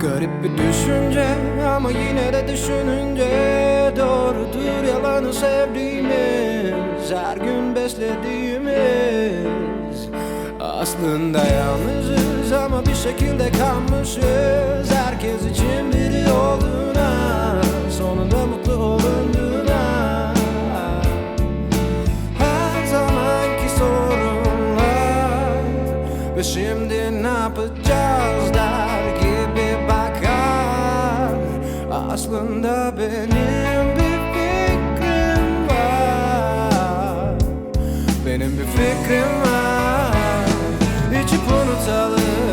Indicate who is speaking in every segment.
Speaker 1: Garip bir düşünce ama yine de düşününce Doğrudur yalanı sevdiğimiz Her gün beslediğimiz. Aslında yalnızız ama bir şekilde kalmışız Herkes için biri olduğuna Sonunda mutlu olunduğuna. Her zamanki sorunlar Ve şimdi Aslında benim bir fikrim var. Benim bir fikrim var. İçip unutalım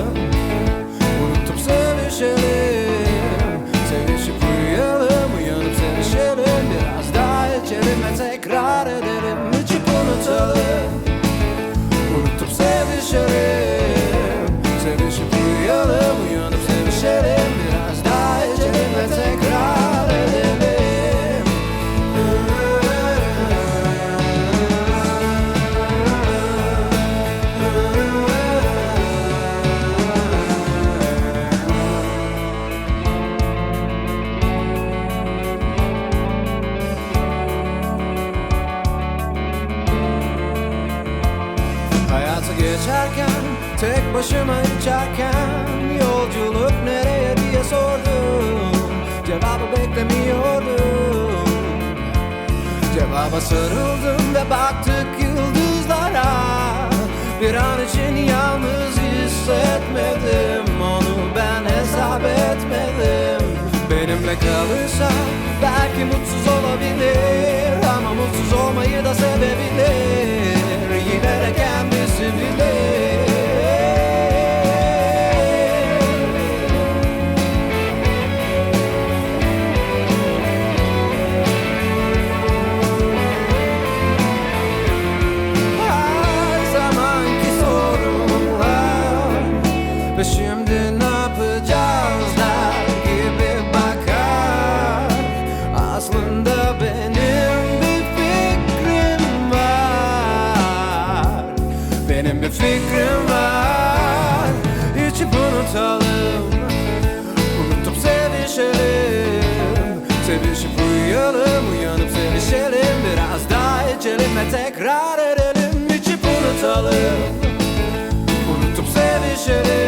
Speaker 1: geçerken Tek başıma içerken Yolculuk nereye diye sordum. Cevabı beklemiyordum. Cevaba sarıldım ve baktık yıldızlara. Bir an için yalnız hissetmedim. Onu ben hesap etmedim. Benimle kalırsa belki mutsuz olabilir Ama mutsuz olmayı Ve şimdi ne yapacağız der gibi bakar. Aslında benim bir fikrim var. Benim bir fikrim var. İçip unutalım. Unutup sevişelim. Sevişip uyuyalım Uyanıp sevişelim. Biraz daha içelim ve tekrar edelim. İçip unutalım. Unutup sevişelim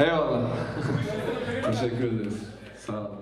Speaker 2: Eyvallah. Teşekkür ederiz. Sağ olun.